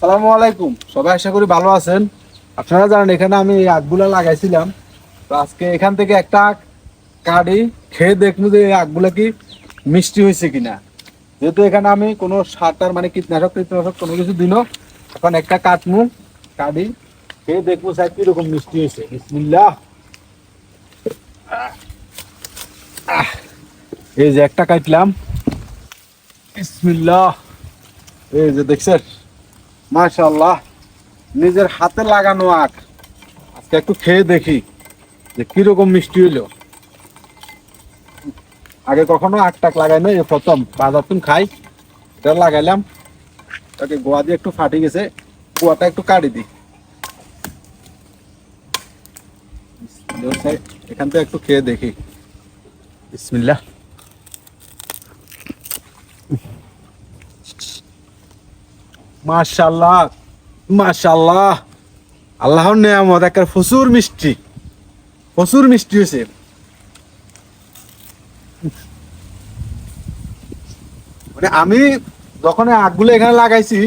আসসালামু আলাইকুম। সবাই আশা করি ভালো আছেন। আপনারা জানেন এখানে আমি এই আগগুলা লাগাইছিলাম। তো আজকে এখান থেকে একটা কাড়ি খেয়ে দেখব যে এই আগগুলা কি মিষ্টি হয়েছে কিনা। যেহেতু এখানে আমি কোনো সার মানে কীটনাশক কীটনাশক কোনো কিছু দিন এখন একটা কাটমু কাড়ি খেয়ে দেখব স্যার কীরকম মিষ্টি হয়েছে। বিসমিল্লাহ। আহ, এই যে একটা কাটলাম। বিসমিল্লাহ। এই যে দেখছেন? মাশাল্লাহ নিজের হাতে লাগানো আখ। আজকে একটু খেয়ে দেখি যে কীরকম মিষ্টি হইল। আগে কখনো আখ টাক লাগাই না এই প্রথম। বাজার তুমি খাই, এটা লাগাইলাম। তাকে গোয়া দিয়ে একটু ফাটি গেছে, গোয়াটা একটু কাটি দিই। এখান থেকে একটু খেয়ে দেখি। বিসমিল্লাহ। মাশাল্লাহ মাশাল্লাহ আল্লাহর নেয়ামত একটা প্রচুর মিষ্টি। প্রচুর মিষ্টি হয়েছে। মানে আমি যখন এই আখগুলো এখানে লাগাইছি,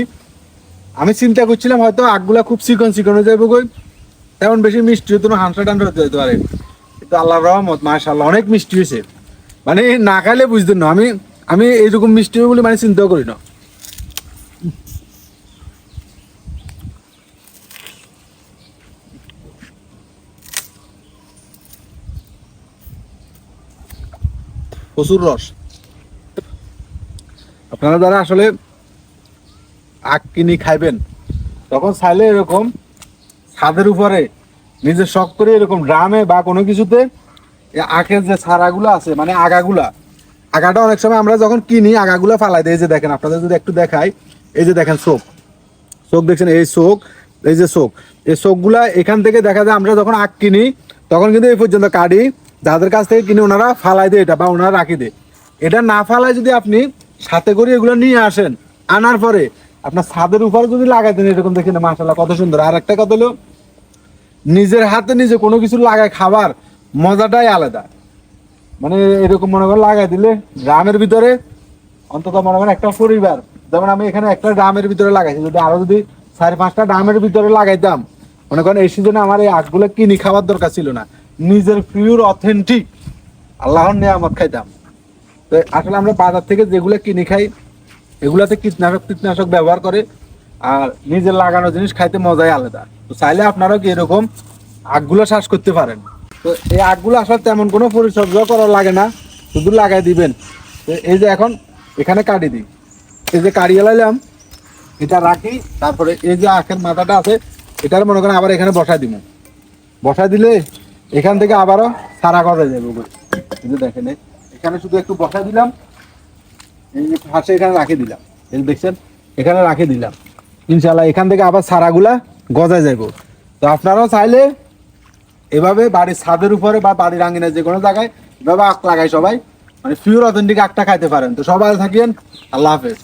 আমি চিন্তা করছিলাম হয়তো আখগুলা খুব চিকন চিকন হয়ে যাবে কই। তেমন বেশি মিষ্টি হতো না হান্ড্রেড হান্ড্রেড হতে হতে পারে। কিন্তু আল্লাহর রহমত মাশাল্লাহ অনেক মিষ্টি হয়েছে। মানে না খাইলে বুঝতেন না, আমি আমি এইরকম মিষ্টি হবে বলে মানে চিন্তাও করি না। প্রচুর রস। আপনারা যারা আসলে আখ কিনি খাইবেন, তখন চাইলে এরকম ছাদের উপরে নিজে শখ করে এরকম ড্রামে বা কোনো কিছুতে আখের যে ছাড়াগুলো আছে মানে আগাগুলা, আগাটা অনেক সময় আমরা যখন কিনি, আগাগুলা ফালাই দিই। এই যে দেখেন, আপনাদের যদি একটু দেখাই, এই যে দেখেন চোখ। চোখ দেখছেন? এই চোখ, এই যে চোখ। এই চোখগুলা এখান থেকে দেখা যায় আমরা যখন আখ কিনি, তখন কিন্তু এই পর্যন্ত কাটি। যাদের কাছ থেকে কিনে ওনারা ফালাই দেয় এটা বা ওনারা রাখি দেয়। এটা না ফালাই যদি আপনি সাথে করে এগুলো নিয়ে আসেন, আনার পরে আপনার ছাদের উপরে যদি লাগাই দেন, এরকম দেখেন মাসাল্লাহ কত সুন্দর। আর একটা কথা হলো, নিজের হাতে নিজে কোনো কিছু লাগায় খাবার মজাটাই আলাদা। মানে এরকম মনে করেন লাগাই দিলে গ্রামের ভিতরে অন্তত মনে করেন একটা পরিবার, যেমন আমি এখানে একটা ড্রামের ভিতরে লাগাইছি, যদি আরও যদি চার পাঁচটা ড্রামের ভিতরে লাগাইতাম, মনে করেন এই সিজনে আমার এই আখগুলো কিনি খাবার দরকার ছিল না। নিজের পিওর অথেন্টিক আল্লাহর নিয়ামত খাইতাম। তো আসলে আমরা বাজার থেকে যেগুলো কিনে খাই, এগুলাতে কীটনাশক কীটনাশক ব্যবহার করে, আর নিজের লাগানো জিনিস খাইতে মজাই আলাদা। তো চাইলে আপনারাও কি এরকম আখগুলো শ্বাস করতে পারেন। তো এই আখগুলো আসলে তেমন কোনো পরিচর্যা করা লাগে না, শুধু লাগাই দিবেন। তো এই যে এখন, এখানে কাটি দিই। এই যে কাটিয়ে লাইলাম এটা রাখি, তারপরে এই যে আখের মাথাটা আছে, এটার মনে করেন আবার এখানে বসাই দিব। বসাই দিলে এখান থেকে আবারও সারা করা যাবে। এই দেখেন এখানে শুধু একটু বসাই দিলাম, এই হাঁসে এখানে রাখে দিলাম। এই দেখছেন, এখানে রাখে দিলাম। ইনশাল্লাহ এখান থেকে আবার সারাগুলা গজায় যাব তো আপনারাও চাইলে এভাবে বাড়ির ছাদের উপরে বা বাড়ির আঙ্গিনায় যে কোনো জায়গায় এভাবে আখ লাগাই সবাই মানে পিওর অথেন্টিক আখটা খাইতে পারেন। তো সবাই থাকেন, আল্লাহ হাফেজ।